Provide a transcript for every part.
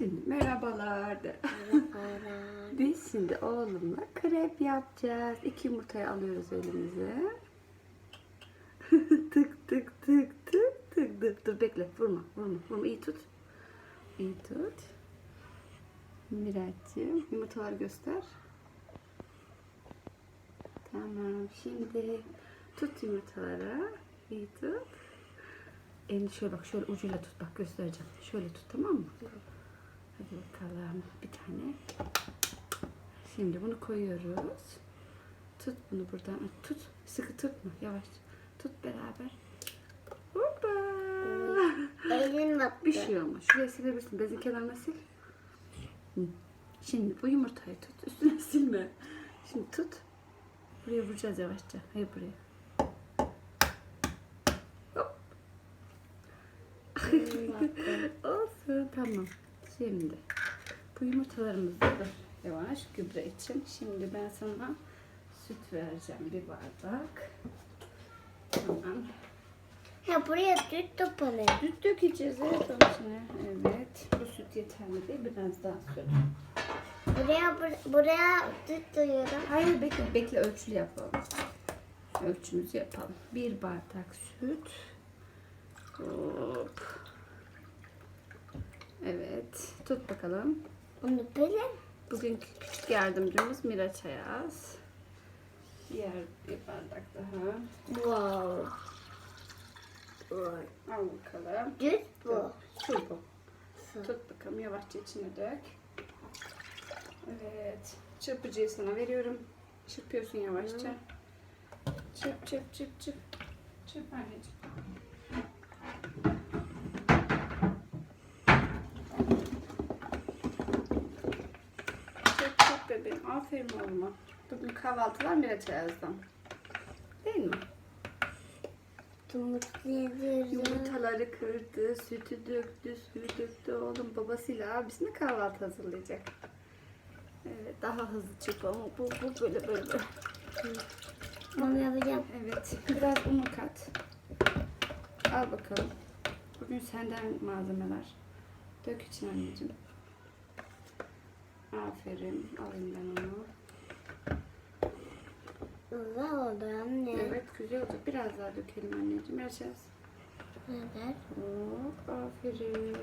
Şimdi merhabalar de. Merhabalar. Biz şimdi oğlumla krep yapacağız. İki yumurtayı alıyoruz elimize. tık tık tık tık tık tık. Dur bekle vurma vurma vurma iyi tut. İyi tut. Miraç'cığım yumurtaları göster. Tamam şimdi tut yumurtaları. İyi tut. Elini şöyle bak şöyle ucuyla tut bak göstereceğim. Şöyle tut tamam mı? Hadi bakalım bir tane. Şimdi bunu koyuyoruz. Tut bunu buradan. Tut. Sıkı tutma. Yavaş. Tut beraber. Hoppa. Elim battı. Bir şey olmaz. Şurayı silebilirsin. Bezin kenarına sil. Şimdi bu yumurtayı tut. Üstüne silme. Şimdi tut. Buraya vuracağız yavaşça. Hayır buraya. Hop. Olsun. Tamam. Şimdi bu yumurtalarımızı da yavaş gübre için. Şimdi ben sana süt vereceğim bir bardak. Tamam. Ha buraya düt topalı. Süt dökeceğiz evet onun içine. Evet. Bu süt yeterli değil. Biraz daha süt. Buraya bur- buraya düt duyuyorum. Hayır bekle bekle ölçülü yapalım. Ölçümüzü yapalım. Bir bardak süt. Hop. Evet. Tut bakalım. Onu böyle. Bugünkü küçük yardımcımız Miraç Ayaz. Diğer bir bardak daha. Wow. Al bakalım. Düt bu. Su bu. Su. Tut bakalım yavaşça içine dök. Evet. Çırpıcıyı sana veriyorum. Çırpıyorsun yavaşça. Çırp çırp çırp çırp. Çırp anneciğim. Çırp çırp bebeğim. Aferin oğluma. Bugün kahvaltılar Miraç Ayaz'dan. Değil mi? Yumurtaları kırdı, sütü döktü, suyu döktü. Oğlum babasıyla abisine kahvaltı hazırlayacak. Evet, daha hızlı çırp ama bu, bu böyle böyle. Onu yapacağım. Evet, biraz un kat. Al bakalım. Bugün senden malzemeler. Dök için anneciğim. Aferin, alayım ben onu. Güzel oldu anne. Evet, güzel olacak. Biraz daha dökelim anneciğim. Vereceğiz. Neden? Hop, aferin.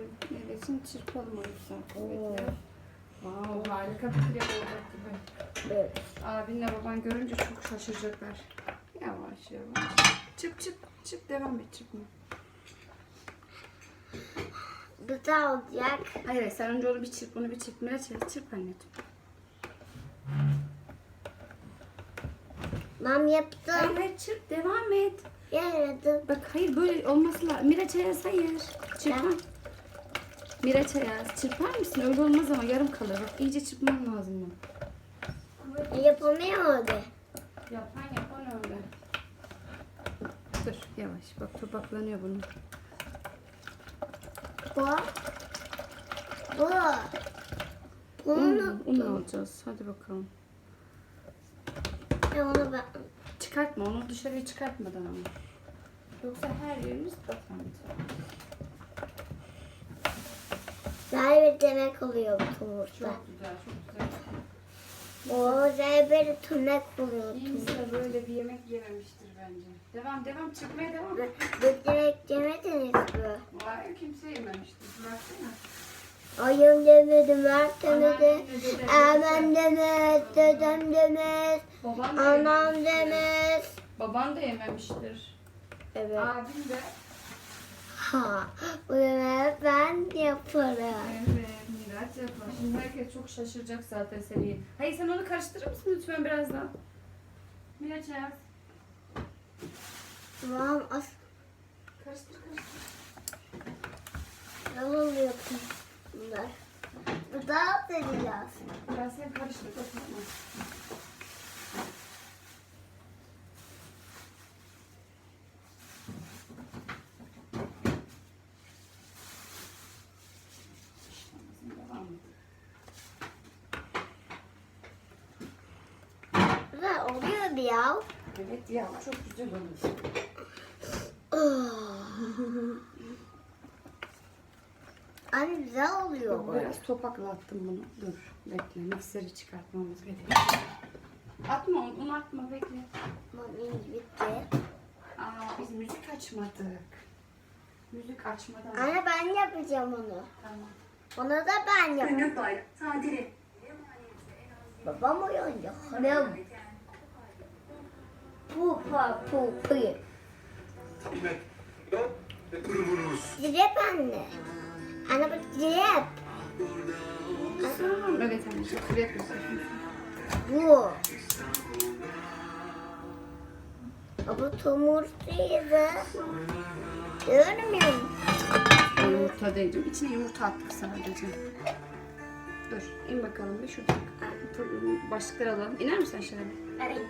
Evet, şimdi çırpalım o yüzden. Oo. Kuvvetle. Wow, harika bir krep olacak gibi. Evet. Abinle baban görünce çok şaşıracaklar. Yavaş yavaş. Çıp çıp çıp devam et çıkma. Güzel olacak. Hayır hayır, sen önce onu bir çırp onu bir çırp. Miraç çırp, çırp anneciğim. Mam yaptım. Hayır çırp devam et. Yaradım. Bak hayır böyle olması lazım. Miraç Ayaz hayır. Çırpma. Miraç Ayaz çırpar mısın? Öyle olmaz ama yarım kalır. Bak iyice çırpman lazım bunu. Yapamıyor oldu. Yapan yapan öyle. Dur yavaş bak topaklanıyor bunun. Bu. Bu. Bunu Un, un alacağız. Hadi bakalım. Ya onu ben. Çıkartma onu dışarıya çıkartmadan ama. Yoksa her yerimiz patlayacak. Zerbe demek oluyor bu. Çok güzel çok güzel. O zerbe tırnak oluyor. Kimse böyle bir yemek yememiştir bence. Devam devam çıkmaya devam. Direkt yemediniz mi? Vay kimse yememiştir. Bıraksana. Ayım demedi, Mert demedi. Anneanne, dede, Hemen demez, dedem demez, Baban da anam yememiştir. demez. Baban da yememiştir. Evet. Abin de. Ha, bu yemeği ben yaparım. Evet, Miraç yapar. Şimdi herkes çok şaşıracak zaten seni. Hayır sen onu karıştırır mısın lütfen birazdan? Miraç yaz. Tamam, as Karıştır karıştır. ne oluyor bunlar? Bu da deneyeceğiz. Biraz sen karıştır da tamam. Devam et. Güzel bir ya. Evet ya çok güzel olmuş. Anne güzel oluyor. Biraz topaklattım bunu. Dur bekle mikseri çıkartmamız gerekiyor. Atma onu, onu atma bekle. Mami bitti. Aa biz müzik açmadık. Müzik açmadan. Anne ben yapacağım onu. Tamam. Onu da ben yapacağım. Babam uyandı. Hanım. Pu pa pu pu. Direp anne. Anne bu direp. Tamam evet anneciğim. Krep yapıyorsun. Bu. Ama tomurcuydu. Görmüyorum. Yumurta değdim. İçine yumurta attık sadece. Dur in bakalım bir şurada. Başlıkları alalım. İner misin aşağıya? Evet.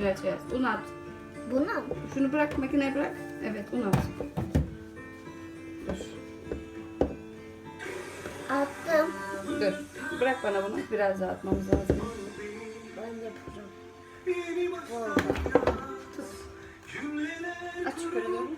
Evet evet. Un at. Buna mı? Şunu bırak makineye bırak. Evet un at. Dur. Attım. Dur. Bırak bana bunu. Biraz daha atmamız lazım. Ben yapacağım. Tut. Aç yukarı doğru.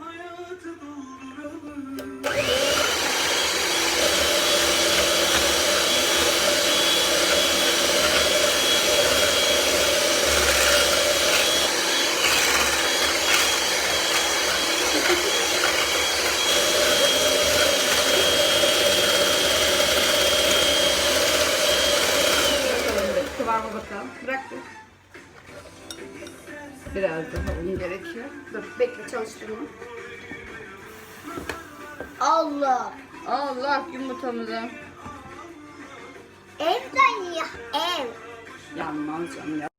Bakalım bir kıvama bakalım. Bırak bir. Biraz daha un gerekiyor. Dur bekle çalıştır onu. Allah. Allah yumurtamızı. Evden ya ev. Yanmaz canım ya.